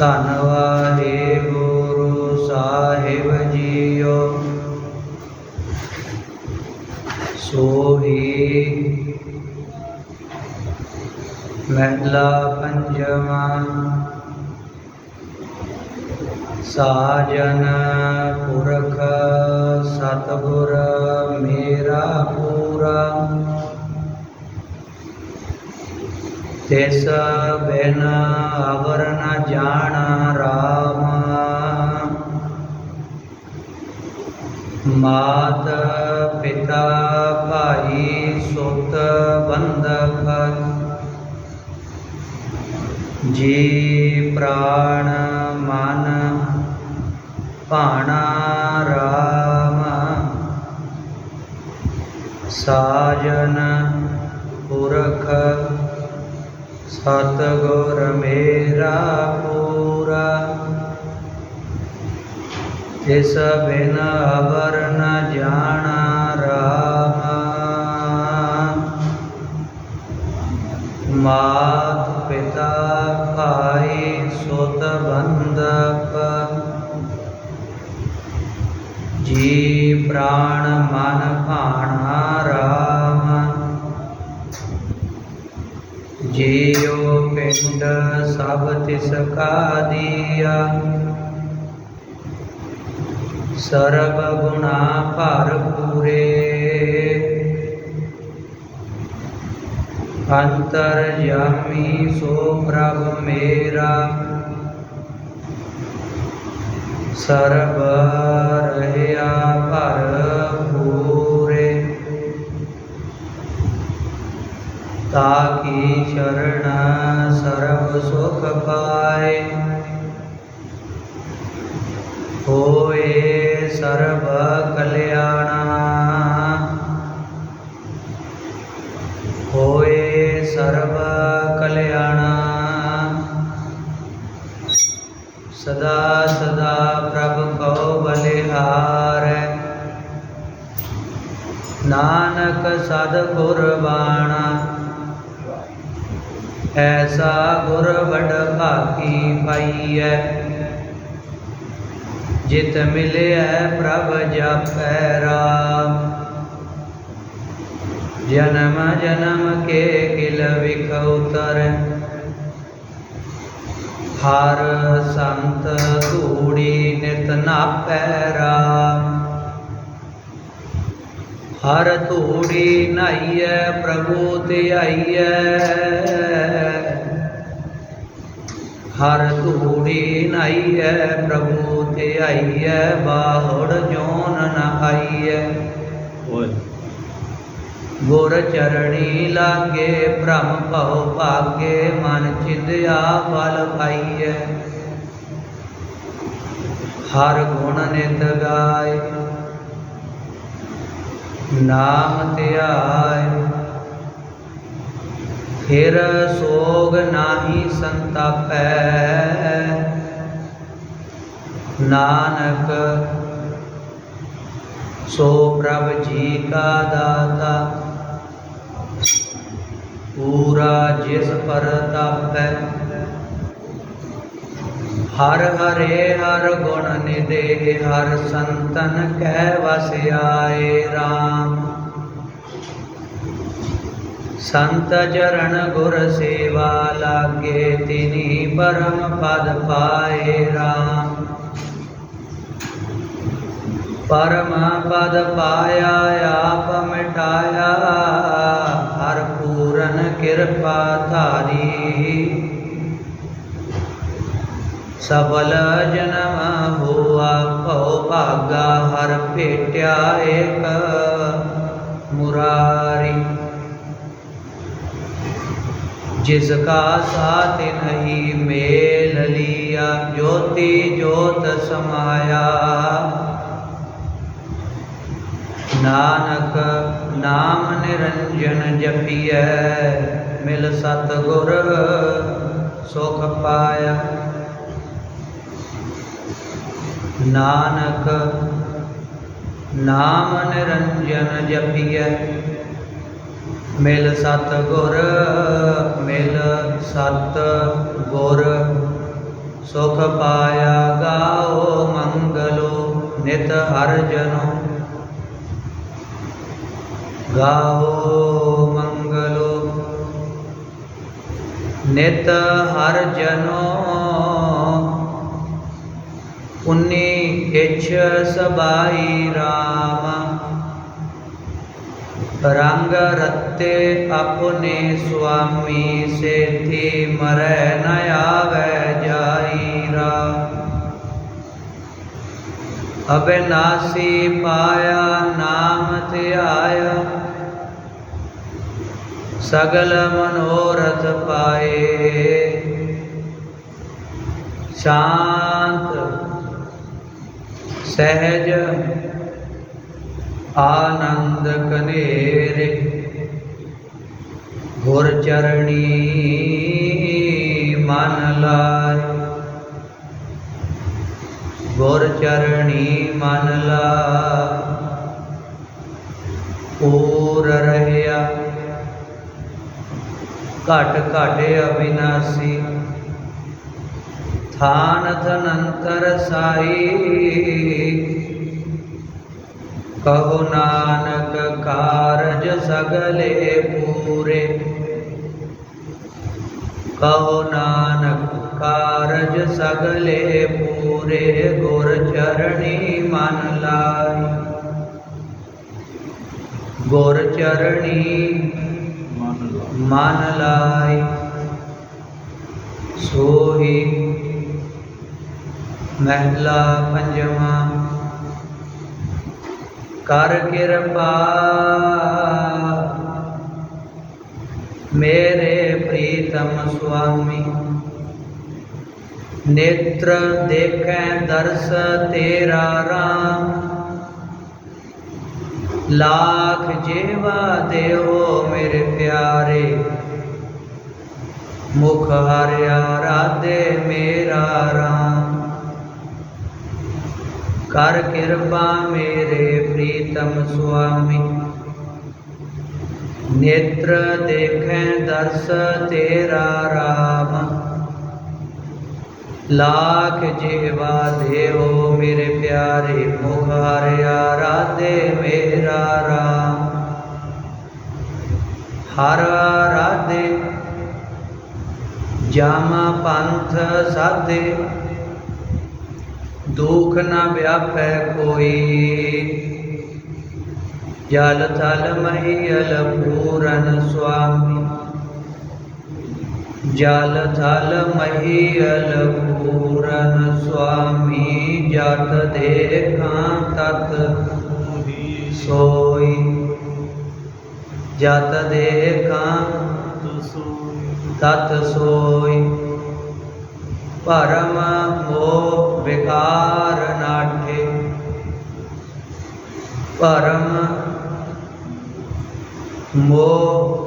ਧੰਨ ਵਾਹਿਗੁਰੂ ਸਾਹਿਬ ਜੀਓ। ਸੋਹੀ ਮਹਿਲਾ ਪੰਜਵਾ ਸਾਜਨ ਪੁਰਖ ਸਤਿਗੁਰ ਮੇਰਾ ਪੂਰਾ। ਤਿਸ ਬਿਨ ਅਵਰ ਨ ਜਾਣ ਰਾਮ। ਮਾਤ ਪਿਤਾ ਭਾਈ ਸੁਤ ਬੰਧਕ। ਜੀ ਪ੍ਰਾਣ ਮਨ ਭਾਣਾ ਰਾਮ। ਸਾਜਨ ਪੁਰਖ ਸਤਿਗੁਰ ਮੇਰਾ ਪੂਰਾ। ਇਸ ਬਿਨ ਅਵਰ ਨ ਜਾਣਾ ਰਾਮ ਮਾਤ ਪਿਤਾ ਭਾਈ ਸੁਤ ਬੰਧਕ ਜੀ ਪ੍ਰਾਣ ਮਨ ਭਾਣਾ ਰਾਮ ਜੀਉ ਪਿੰਡ ਸਭ ਤਿਸ ਕਾ ਦੀਆ। ਸਰਬ ਗੁਣਾ ਭਰਪੂਰੇ ਅੰਤਰ ਜਾਮੀ ਸੋ ਪ੍ਰਭ ਮੇਰਾ। ਸਰਬ ਰਹਿਆ ਭਰਪੂਰੇ ਤਾਕੀ ਸ਼ਰਨ ਸਰਬ ਸੁਖ ਪਾਏ ਹੋਏ ਸਰਬ ਕਲਿਆਣਾ ਹੋਏ ਸਰਬ ਕਲਿਆਣਾ ਸਦਾ ਸਦਾ ਪ੍ਰਭ ਕਉ ਬਲਿਹਾਰ ਨਾਨਕ ਸਦ ਗੁਰਬਾਣਾ ਐਸਾ ਗੁਰ ਵਡ ਭਾਗੀ ਪਾਈਐ। ਜਿਤ ਮਿਲਿਆ ਪ੍ਰਭ ਜਪੈ ਰਾਮ। ਜਨਮ ਜਨਮ ਕੇ ਕਿਲ ਵਿਖ ਉਤਰੈ ਹਰ ਸੰਤ ਧੂੜੀ ਨਿਤ ਨਾਪੈ ਰਾਮ। ਹਰ ਧੂੜੀ ਨਾਈਐ ਪ੍ਰਭੂ ਧਿਆਈਐ। ਹਰ ਧੂੜੀ ਨਾਈਐ ਪ੍ਰਭੂ ਧਿਆਈਐ ਬਾਹੜ ਜੋਨ ਨ ਆਈਐ ਓਏ। ਗੁਰ ਚਰਣੀ ਲਾਗੇ ਭ੍ਰਮ ਭਉ ਭਾਗੇ ਮਨ ਚਿੰਦਿਆ ਬਲ ਪਾਈਐ। ਹਰ ਗੁਣ ਨਿਤ ਗਾਏ। ਨਾਮ ਧਿਆਏ ਫਿਰ ਸੋਗ ਨਾਹੀ ਸੰਤਾਪੈ। ਨਾਨਕ, ਸੋ ਪ੍ਰਭ ਜੀ ਕਾ ਦਾਤਾ, ਪੂਰਾ ਜਿਸ ਪਰ ਤਾਪੈ। ਹਰ ਹਰੇ ਹਰ ਗੁਣ ਨਿਦੇ ਹਰ ਸੰਤਨ ਕਹਿ ਵਸ ਆਏ RAM ਸੰਤ ਚਰਨ ਗੁਰ ਸੇਵਾ ਲਾਗੇ, ਤਿਨੀ ਪਰਮ ਪਦ ਪਾਏ RAM ਪਰਮ ਪਦ ਪਾਇਆ, ਆਪ ਮਿਟਾਇਆ, ਹਰ ਪੂਰਨ ਕਿਰਪਾ ਧਾਰੀ। ਸਫਲ ਜਨਮ ਹੋਆ ਭਉ ਭਾਗਾ ਹਰ ਭੇਟਿਆ ਏਕ ਮੁਰਾਰੀ। ਜਿਸ ਕਾ ਸਾਥ ਨਹੀਂ ਮੇਲ ਲਿਆ, ਜੋਤੀ ਜੋਤ ਸਮਾਇਆ। ਨਾਨਕ ਨਾਮ ਨਿਰੰਜਨ ਜਪੀਐ, ਮਿਲ ਸਤ ਗੁਰ ਸੁਖ ਪਾਇਆ। ਨਾਨਕ, ਨਾਮ ਨਿਰੰਜਨ ਜਪੀਐ। ਮਿਲ ਸਤ ਗੁਰ ਮਿਲ ਸਤ ਗੁਰ ਸੁਖ ਪਾਇਆ ਗਾਓ ਮੰਗਲੋ, ਨਿਤ ਹਰ ਜਨੋ। ਗਾਓ ਮੰਗਲੋ, ਨਿਤ ਹਰ ਜਨੋ। ਉਨੀ ਇਛ ਸਬਾਈ ਰਾਮ। ਰੰਗ ਰਤੇ ਆਪਣੇ ਸੁਆਮੀ ਸੇਤੀ ਮਰੈ ਨ ਆਵੈ ਜਾਈ ਰਾ। ਅਬਿਨਾਸੀ ਪਾਇਆ ਨਾਮ ਧਿਆਇਆ। ਸਗਲ ਮਨੋਰਥ ਪਾਏ। ਸ਼ਾਂਤ ਸਹਿਜ ਆਨੰਦ ਕਨੇਰੇ, ਗੁਰ ਚਰਣੀ ਮਨ ਲਾਇ ਗੁਰ ਚਰਣੀ ਮਨ ਲਾ ਪੂਰ ਰਹਿਆ, ਘਟ ਘਟ ਅਬਿਨਾਸੀ। ਥਾਨ ਧਨੰਤਰ ਸਾਈ। ਕਹੋ ਨਾਨਕ ਕਾਰਜ ਸਗਲੇ ਪੂਰੇ। ਕਹੋ ਨਾਨਕ ਕਾਰਜ ਸਗਲੇ ਪੂਰੇ, ਗੁਰ ਚਰਣੀ ਮਨ ਲਾਈ। ਗੁਰ ਚਰਣੀ ਮਨ ਲਾਈ। ਸੋਹੀ ਮਹਿਲਾ ਪੰਜਵਾਂ। ਕਰ ਕਿਰਪਾ, ਮੇਰੇ ਪ੍ਰੀਤਮ ਸੁਆਮੀ। ਨੇਤਰ ਦੇਖੈ ਦਰਸ ਤੇਰਾ ਰਾਮ। ਲਾਖ ਜੀਵਾ ਦੇਵੋ ਮੇਰੇ ਪਿਆਰੇ। ਮੁਖ ਹਰਿਆ ਰਾਧੇ ਮੇਰਾ ਰਾਮ। ਕਰ ਕਿਰਪਾ ਮੇਰੇ ਪ੍ਰੀਤਮ ਸੁਆਮੀ। ਨੇਤਰ ਦੇਖੈ ਦਰਸ ਤੇਰਾ ਰਾਮ। ਲਾਖ ਜੀਵਾ ਦੇਵੋ ਮੇਰੇ ਪਿਆਰੇ ਮੁਖ ਹਰਿਆ ਰਾਧੇ ਮੇਰਾ ਰਾਮ। ਹਰ ਰਾਧੇ ਜਾਮਾ ਪੰਥ ਸਾਧੇ। ਦੁਖ ਨਾ ਵਿਆਪੈ ਕੋਈ। ਜਲ ਥਲ ਮਹੀਲ ਪੂਰਨ ਸੁਆਮੀ। ਜਲ ਥਲ ਮਹੀਲ ਪੂਰਨ ਸੁਆਮੀ, ਜਤ ਦੇਖਾਂ ਤਤ ਸੋਈ। ਜਤ ਦੇਖਾਂ ਤਤ ਸੋਈ। ਭਰਮ ਮੋਹ ਵਿਕਾਰ ਨਾਠੇ ਭਰਮ ਮੋਹ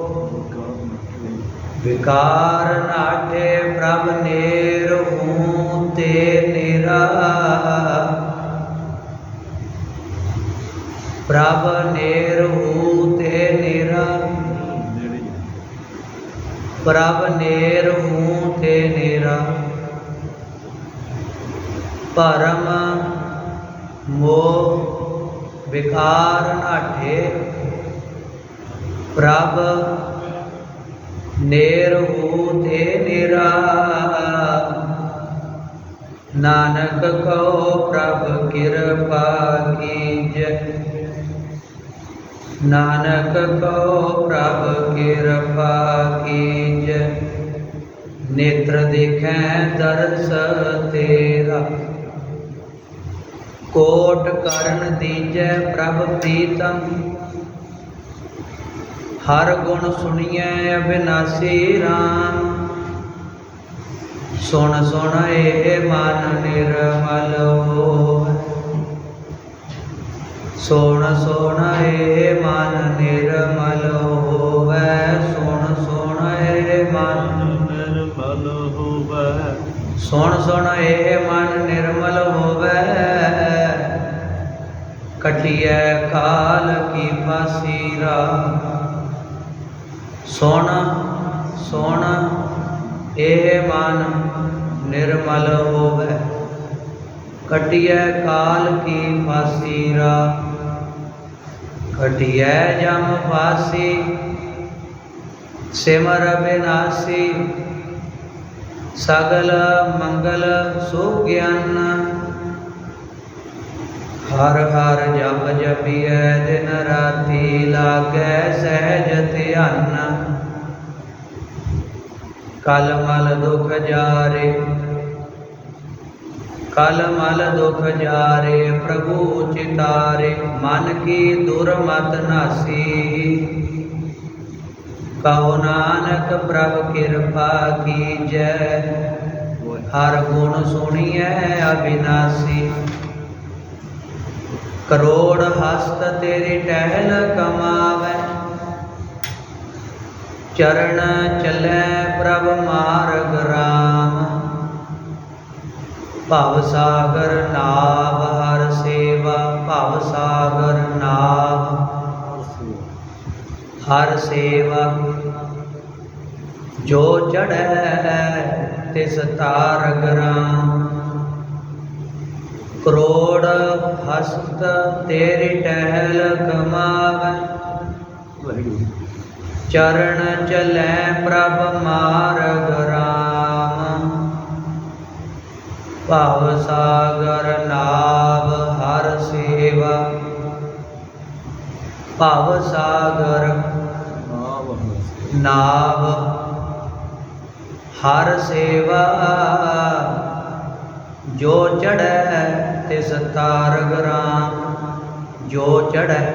ਵਿਕਾਰ ਨਾਠੇ ਪ੍ਰਭ ਨੇਰ ਹੂੰ ਤੇ ਨਿਰਾ। ਪ੍ਰਭ ਨੇਰ ਹੂੰ ਤੇ ਨਿਰਾ। ਪ੍ਰਭ ਨੇਰ ਹੂੰ ਤੇ ਨਿਰਾ ਭਰਮ ਮੋਹ ਵਿਕਾਰ ਨਾਠੇ ਪ੍ਰਭ ਨੇਰ ਹੂ ਤੇ ਨਿਰਾ। ਨਾਨਕ ਕੋ ਪ੍ਰਭ ਕਿਰਪਾ ਕੀਜੈ। ਨਾਨਕ ਕੋ ਪ੍ਰਭ ਕਿਰਪਾ ਕੀਜੈ। ਨੇਤਰ ਦੇਖੈ ਦਰਸ ਤੇਰਾ। ਕੋਟ ਕਰਨ ਦੀਜੈ ਪ੍ਰਭ ਪ੍ਰੀਤਮ। ਹਰ ਗੁਣ ਸੁਣੀਐ ਅਬਿਨਾਸੀ RAM ਸੁਣ ਸੁਣ ਇਹ ਮਨ ਨਿਰਮਲ ਹੋਵੇ। ਸੁਣ ਸੁਣ ਇਹ ਮਨ ਨਿਰਮਲ ਹੋਵੇ। ਸੁਣ ਸੁਣ ਇਹ ਮਨ ਨਿਰਮਲ ਹੋਵੇ। ਸੁਣ ਸੁਣ ਇਹ ਮਨ ਨਿਰਮਲ ਹੋਵੇ। ਕਟਿਐ ਕਾਲ ਕੀ ਫਾਸੀ ਰਾ ਸੁਣ ਸੁਣ ਇਹ ਮਨ ਨਿਰਮਲ ਹੋਵੇ। ਕਟਿਐ ਕਾਲ ਕੀ ਫਾਸੀ ਰਾ ਕਟਿਐ ਜਮ ਫਾਸੀ, ਸਿਮਰ ਬਿਨਾਸੀ। ਸਗਲ ਮੰਗਲ ਸੁਗਿਆਨ ਹਰ ਹਰ ਜਪ ਜਪੀਐ ਦਿਨ ਰਾਤੀ ਲਾਗੈ ਸਹਿਜ ਧਿਆਨ। ਕਲ ਮਲ ਦੁਖ ਜਾਰੇ, ਕਲ ਮਲ ਦੁਖ ਜਾਰੇ ਪ੍ਰਭੂ ਚਿਤਾਰੇ, ਮਨ ਕੀ ਦੁਰਮਤ ਨਾਸੀ। ਕਹੋ ਨਾਨਕ ਪ੍ਰਭ ਕਿਰਪਾ ਕੀਜੈ, ਹਰ ਗੁਣ ਸੁਣੀਐ ਅਬਿਨਾਸੀ। ਕਰੋੜ ਹਸਤ ਤੇਰੀ ਟਹਿਲ ਕਮਾਵੈ। ਚਰਨ ਚੱਲੈ ਪ੍ਰਭ ਮਾਰਗ ਰਾਮ। ਭਵ ਸਾਗਰ ਨਾਵ ਹਰ ਸੇਵਾ, ਭਵ ਸਾਗਰ ਨਾਵ। ਹਰ ਸੇਵਾ ਜੋ ਚੜੈ ਤਿਸ ਤਾਰਗ ਰਾਮ। ਕਰੋੜ ਹਸਤ ਤੇਰੀ ਟਹਿਲ ਕਮਾਵੈ। ਚਰਨ ਚਲੈ ਪ੍ਰਭ ਮਾਰਗ ਰਾਮ। ਭਵ ਸਾਗਰ ਨਾਵ ਹਰ ਸੇਵਾ। ਭਾਵ ਸਾਗਰ ਨਾਭ ਹਰ ਸੇਵਾ। ਜੋ ਚੜੈ ਤਿਸ ਤਾਰਗ ਰਾਮ ਜੋ ਚੜੈ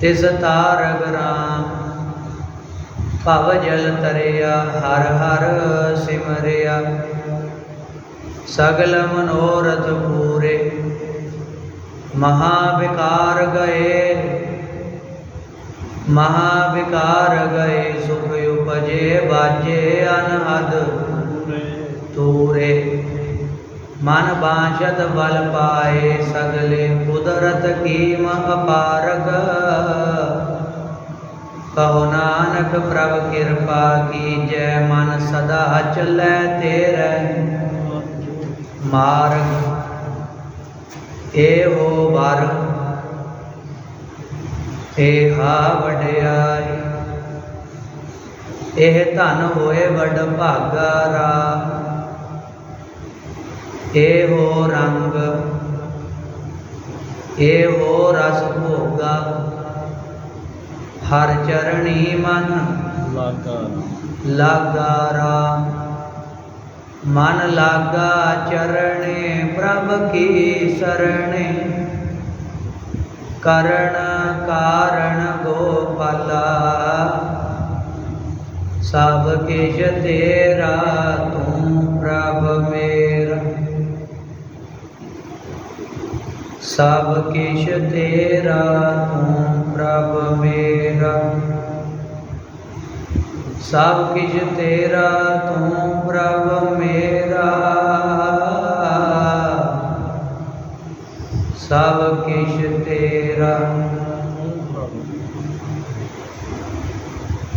ਤਿਸ ਤਾਰਗ ਰਾਮ ਭਵ ਜਲ ਤਰਿਆ ਹਰ ਹਰ ਸਿਮਰਿਆ। ਸਗਲ ਮਨੋਰਥ ਪੂਰੇ ਮਹਾ ਵਿਕਾਰ ਗਏ। ਮਹਾ ਵਿਕਾਰ ਗਏ ਸੁਖ ਉਪਜੇ ਬਾਜੇ ਅਨਹਦ ਤੂਰੇ ਮਨ ਬਾਸ਼ਤ ਬਲ ਪਾਏ ਸਗਲੇ ਕੁਦਰਤ ਕੀਮ ਅਪਾਰਗ। ਕਹੋ ਨਾਨਕ ਪ੍ਰਭ ਕਿਰਪਾ ਕੀਜੈ, ਮਨ ਸਦਾ ਚੱਲੈ ਤੇਰੇ। ਮਾਰਗ ਏਹੋ ਵਰ ਹਾ ਵਡਿਆਈ। ਇਹ ਧਨ ਹੋਏ ਵਡ ਭਾਗਾ ਰਾ ਇਹੋ ਰੰਗ ਇਹੋ ਰਸ ਭੋਗਾ ਹਰ ਚਰਣੀ ਮਨ ਲਾਗਾ ਲਾਗਾ ਰਾ ਮਨ ਲਾਗਾ ਚਰਣੇ ਪ੍ਰਭ ਕੀ ਸਰਣੇ। ਕਰਨ ਕਾਰਣ ਗੋਪਾਲਾ ਸਭ ਕਿਛ ਤੇਰਾ ਤੂੰ ਪ੍ਰਭ ਮੇਰਾ ਸਭ ਕਿਛ ਤੇਰਾ ਤੂੰ ਪ੍ਰਭ ਮੇਰਾ। ਸਭ ਕਿਛ ਤੇਰਾ ਤੂੰ ਪ੍ਰਭ ਮੇਰਾ। ਸਭ ਕਿਛ ਤੇਰਾ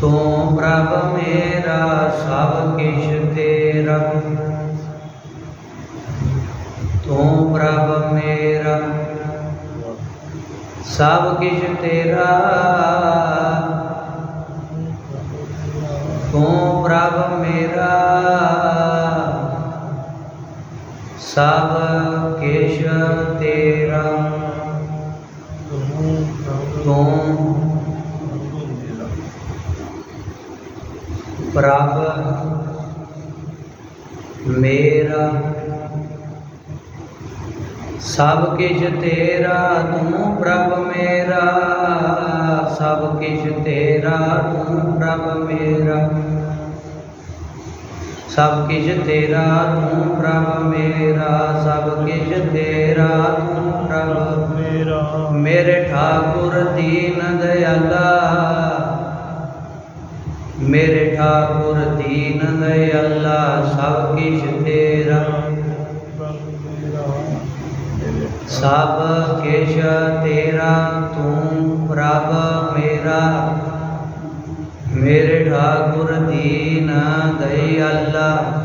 ਤੂੰ ਪ੍ਰਭ ਮੇਰਾ। ਸਭ ਕਿਛ ਤੇਰਾ ਤੂੰ ਪ੍ਰਭ ਮੇਰਾ? ਸਭ ਕਿਛ ਤੇਰਾ। ਤੂੰ ਪ੍ਰਭ ਮੇਰਾ? ਸਭ ਕਿਛ ਤੇਰਾ। ਤੂੰ ਪ੍ਰਭ ਮੇਰਾ? ਸਭ ਕਿਛ ਤੇਰਾ, ਤੂੰ ਪ੍ਰਭ ਮੇਰਾ। ਸਭ ਕਿਛ ਤੇਰਾ, ਤੂੰ ਪ੍ਰਭ ਮੇਰਾ। ਸਭ ਕਿਛ ਤੇਰਾ, ਤੂੰ ਪ੍ਰਭ ਮੇਰਾ। ਸਭ ਕਿਛ ਤੇਰਾ, ਤੂੰ ਪ੍ਰਭ ਮੇਰਾ। ਮੇਰੇ ਠਾਕੁਰ ਦੀਨ ਦਇਆਲਾ। ਮੇਰੇ ਠਾਕੁਰ ਦੀਨ ਦਇਆਲਾ, ਸਭ ਕਿਛ ਤੇਰਾ। ਸਭ ਕਿਛ ਤੇਰਾ, ਤੂੰ ਪ੍ਰਭ ਮੇਰਾ। ਮੇਰੇ ਠਾਕੁਰ ਦੀਨ ਦਇਆਲਾ।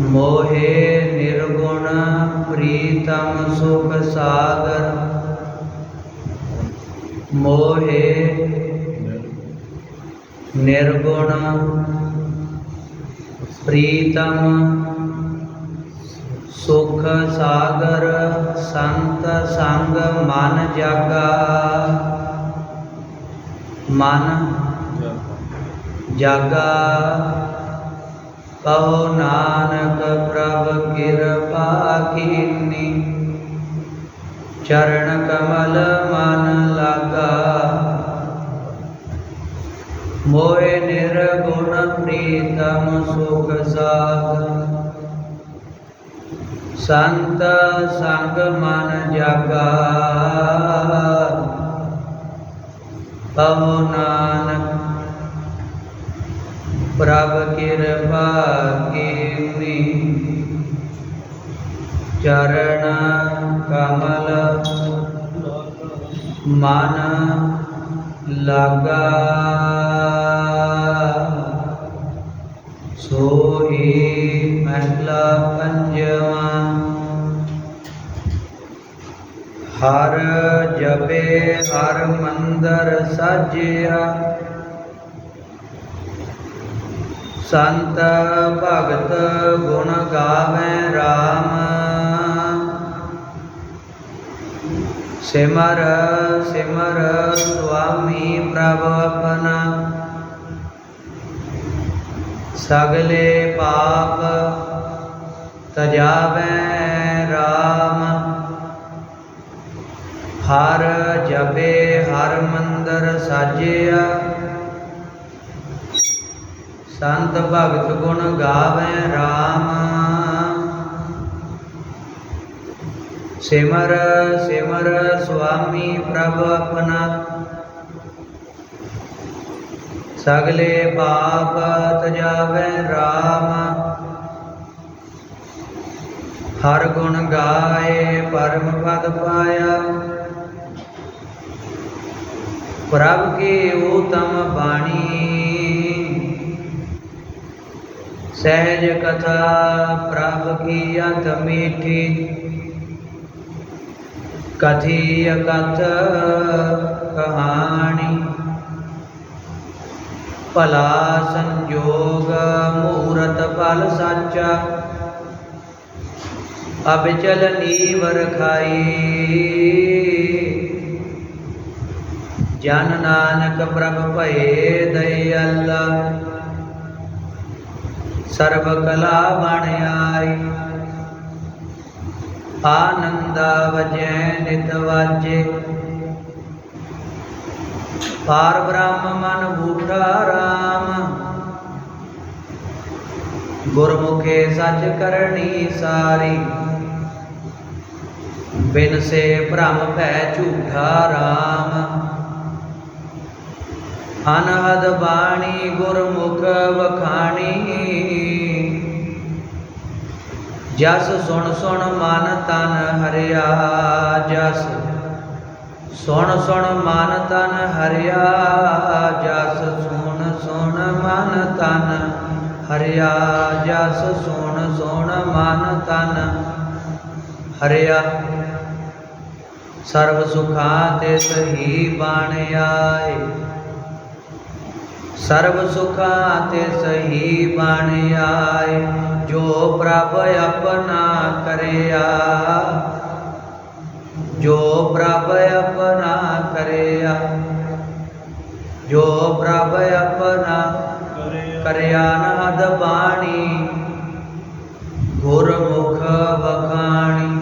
ਮੋਹੇ ਨਿਰਗੁਣ ਪ੍ਰੀਤਮ ਸੁਖ ਸਾਗਰ। ਮੋਹੇ ਨਿਰਗੁਣ ਪ੍ਰੀਤਮ ਸੁਖ ਸਾਗਰ ਸੰਤ ਸੰਗ ਮਨ ਜਾਗਾ। ਮਨ ਜਾਗਾ। ਕਹੋ ਨਾਨਕ ਪ੍ਰਭ ਕਿਰਪਾ ਕੀਨੀ ਚਰਨ ਕਮਲ ਮਨ ਲਾਗਾ। ਮੋਏ ਨਿਰਗੁਣ ਪ੍ਰੀਤਮ ਸੁਖ ਸਾਗਰ ਸੰਤ ਸੰਗ ਮਨ ਜਾਗਾ। ਕਹੋ ਨਾਨਕ ਪ੍ਰਭ ਕਿਰਪਾ ਕੀਨੀ ਚਰਨ ਕਮਲ ਮਨ ਲਾਗਾ। ਸੋਹੀ ਮਹਿਲਾ ਪੰਜਵਾ। ਹਰ ਜਪੇ ਹਰ ਮੰਦਰ ਸਾਜਿਆ। ਸੰਤ ਭਗਤ ਗੁਣ ਗਾਵੇ RAM ਸਿਮਰ ਸਿਮਰ ਸੁਆਮੀ ਪ੍ਰਭ ਆਪਣਾ। ਸਗਲੇ ਪਾਪ ਤਜਾਵੇ RAM ਹਰ ਜਪੇ ਹਰ ਮੰਦਰ ਸਾਜਿਆ। ਸੰਤ ਭਗਤ ਗੁਣ ਗਾਵੇ RAM ਸਿਮਰ ਸਿਮਰ ਸੁਆਮੀ ਪ੍ਰਭ ਆਪਣਾ ਸਗਲੇ ਪਾਪ ਤਜਾਵੇ RAM ਹਰ ਗੁਣ ਗਾਏ, ਪਰਮ ਪਦ ਪਾਇਆ। ਪ੍ਰਭ ਕੀ ਊਤਮ ਬਾਣੀ। ਸਹਿਜ ਕਥਾ ਪ੍ਰਭ ਕੀ ਅੰਤ ਮੀਠੀ। ਕਥੀ ਅਕਥ ਕਹਾਣੀ। ਭਲਾ ਸੰਜੋਗ, ਮੂਰਤ ਫਲ ਸਾਚਾ। ਅਬਚਲ ਨੀਵਰ ਖਾਈ। ਜਨ ਨਾਨਕ ਪ੍ਰਭ ਭਏ ਦਇਆਲਾ ਸਰਬ ਕਲਾ ਬਣ ਆਈ। ਆਨੰਦਾ ਵਜੈ ਨਿਤ ਵਾਜੇ। ਪਾਰ ਬ੍ਰਹਮ ਮਨ ਬੂਠਾ ਰਾਮ। ਗੁਰਮੁਖੇ ਸੱਚ ਕਰਨੀ ਸਾਰੀ। ਬਿਨ ਸੇ ਭ੍ਰਮ ਭੈ ਝੂਠਾ ਰਾਮ। ਅਨਹਦ ਬਾਣੀ ਗੁਰਮੁਖ ਵਖਾਣੀ। ਜਸ ਸੁਣ ਸੁਣ ਮਨ ਤਨ ਹਰਿਆ ਜਸ। ਸੁਣ ਸੁਣ ਮਨ ਤਨ ਹਰਿਆ, ਜਸ ਸੁਣ ਸੁਣ ਮਨ ਤਨ ਹਰਿਆ, ਜਸ ਸੁਣ ਸੁਣ ਮਨ ਤਨ ਹਰਿਆ। ਸਰਬ ਸੁਖਾਂ ਤੇ ਸਹੀ ਬਣ ਆਏ। ਸਰਬ ਸੁਖਾਂ ਤੇ ਸਹੀ ਬਣ ਆਏ। ਜੋ ਪ੍ਰਭ ਆਪਣਾ ਕਰਿਆ ਜੋ ਪ੍ਰਭ ਆਪਣਾ ਕਰਿਆ, ਜੋ ਪ੍ਰਭ ਆਪਣਾ ਕਰਿਆ ਨਹਦ ਬਾਣੀ, ਗੁਰਮੁਖ ਵਖਾਣੀ।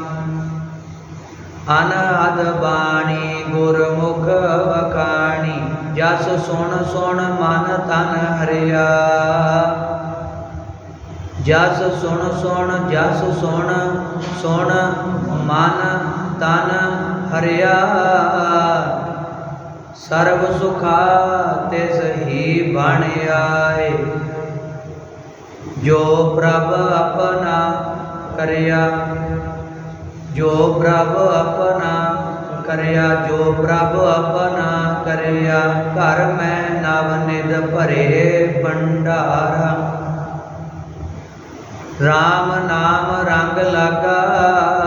ਅਨਹਦ ਬਾਣੀ, ਗੁਰਮੁਖ ਵਖਾਣੀ, ਜਸ ਸੁਣ ਸੁਣ ਮਨ ਤਨ ਹਰਿਆ। ਜਸ ਸੁਣ ਸੁਣ, ਜਸ ਸੁਣ ਸੁਣ ਮਨ ਤਨ ਹਰਿਆ। ਸਰਬ ਸੁਖਾ ਤਿਸ ਹੀ ਬਣ ਆਏ। ਜੋ ਪ੍ਰਭ ਆਪਣਾ ਕਰਿਆ, ਜੋ ਪ੍ਰਭ ਆਪਣਾ ਕਰਿਆ, ਜੋ ਪ੍ਰਭ ਆਪਣਾ ਕਰਿਆ, ਘਰ ਮੈਂ ਨਵ ਨਿਧ ਭਰੇ ਭੰਡਾਰਾ। RAM ਨਾਮ ਰੰਗ ਲਾਗਾ।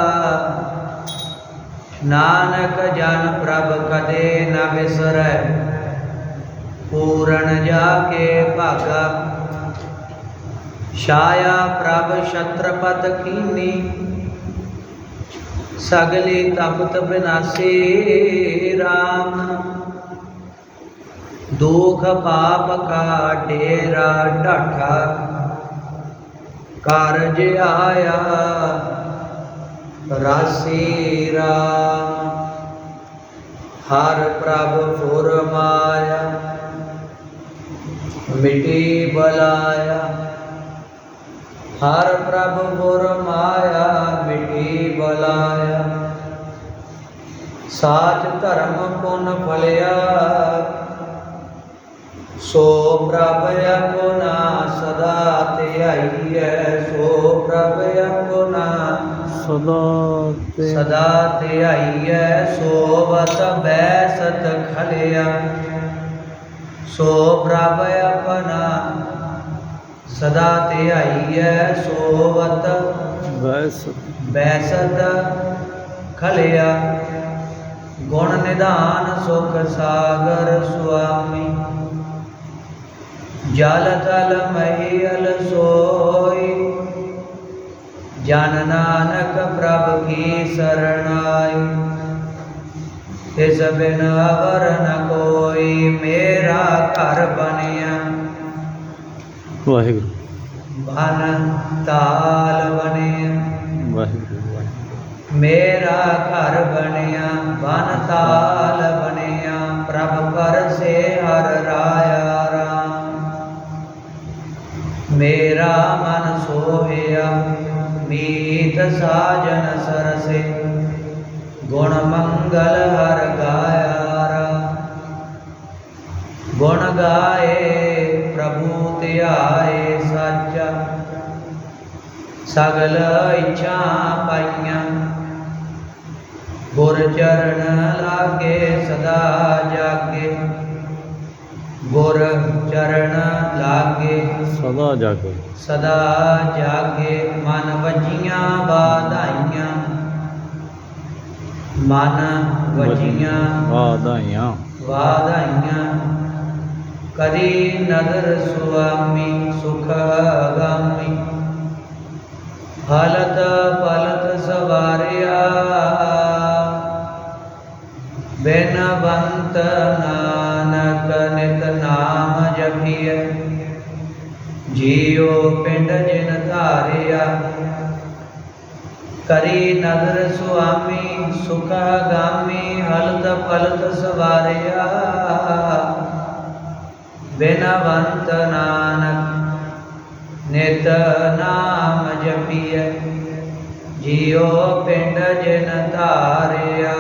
ਨਾਨਕ ਜਨ ਪ੍ਰਭ ਕਦੇ ਨ ਵਿਸਰੈ ਪੂਰਨ ਜਾ ਕੇ ਭਾਗਾ। ਛਾਇਆ ਪ੍ਰਭ ਛਤਰਪਤ ਕੀਨੀ, ਸਗਲੀ ਤਪਤ ਬਿਨਾਸੀ RAM ਦੁਖ ਪਾਪ ਕਾ ਡੇਰਾ ਢਾਠਾ, ਕਾਰਜ ਆਇਆ ਰਾਸੀ ਰਾਮ ਹਰ ਪ੍ਰਭ ਫੁਰਮਾਇਆ ਮਿਟੀ ਬਲਾਇਆ। ਹਰ ਪ੍ਰਭ ਫੁਰਮਾਇਆ ਮਿਟੀ ਬਲਾਇਆ। ਸਾਚ ਧਰਮ ਪੁਨ ਫਲਿਆ ਸੋ ਪ੍ਰਭ ਆਪਣਾ ਸਦਾ ਧਿਆਈਐ ਸੋ ਪ੍ਰਭ ਆਪਣਾ ਸਦਾ ਸਦਾ ਧਿਆਈਐ ਸੋ ਵਤ ਬੈਸਤ ਖਲਿਆ। ਸੋ ਪ੍ਰਭ ਆਪਣਾ ਸਦਾ ਧਿਆਈਐ ਸੋ ਵਤ ਵੈਸ ਬੈਸਤ ਖਲਿਆ। ਗੁਣ ਨਿਧਾਨ ਸੁਖ ਸਾਗਰ ਸੁਆਮੀ। ਜਲ ਤਲ ਮਹੀਲ ਸੋਈ। ਜਨ ਨਾਨਕ ਪ੍ਰਭ ਕੀ ਸਰਣਾਈ ਤਿਸ ਬਿਨ ਅਵਰ ਨ ਕੋਈ ਮੇਰਾ ਘਰ ਬਣਿਆ। ਵਾਹਿਗੁਰੂ। ਬਨ ਤਾਲ ਬਣਿਆ। ਵਾਹਿਗੁਰੂ ਮੇਰਾ ਘਰ ਬਣਿਆ ਬਨ ਤਾਲ ਬਣਿਆ। ਪ੍ਰਭ ਪਰਸੇ ਹਰ ਸੋਹਿਆ ਮੀਤ ਸਾਜਨ ਸਰਸੇ। ਗੁਣ ਮੰਗਲ ਹਰ ਗਾਇਆ ਗੁਣ ਗਾਏ ਪ੍ਰਭੂ ਧਿਆਏ ਸਾਚਾ। ਸਗਲ ਇੱਛਾ ਪਾਈਆਂ। ਗੁਰ ਚਰਨ ਲਾਗੇ ਸਦਾ ਜਾਗੇ। ਗੁਰ ਚਰਨ ਲਾਗੇ। ਸਦਾ ਜਾਗੋ। ਸਦਾ ਜਾਗੇ ਮਨ ਵਜੀਆਂ ਬਾਧਾਈਆਂ ਮਨ ਵਜੀਆਂ ਵਾਧਾਈਆਂ। ਵਾਧਾਈਆਂ। ਕਰੀ ਨਦਰ ਸੁਆਮੀ ਸੁਖ ਗਾਮੀ। ਹਲਤ ਪਲਤ ਸਵਾਰਿਆ। ਬੇਨਵੰਤ ਨਾਨਕ ਨਿਤ ਨਾਮ ਜਪੀਐ। ਜੀਉ ਪਿੰਡ ਜਿਨ ਧਾਰਿਆ, ਕਰੀ ਨਦਰ ਸੁਆਮੀ, ਸੁਖ ਗਾਮੀ ਹਲਤ ਪਲਤ ਸਵਾਰਿਆ। ਬਿਨਵੰਤ ਨਾਨਕ ਨਿਤ ਨਾਮ ਜਪੀਐ, ਜੀਉ ਪਿੰਡ ਜਿਨ ਧਾਰਿਆ।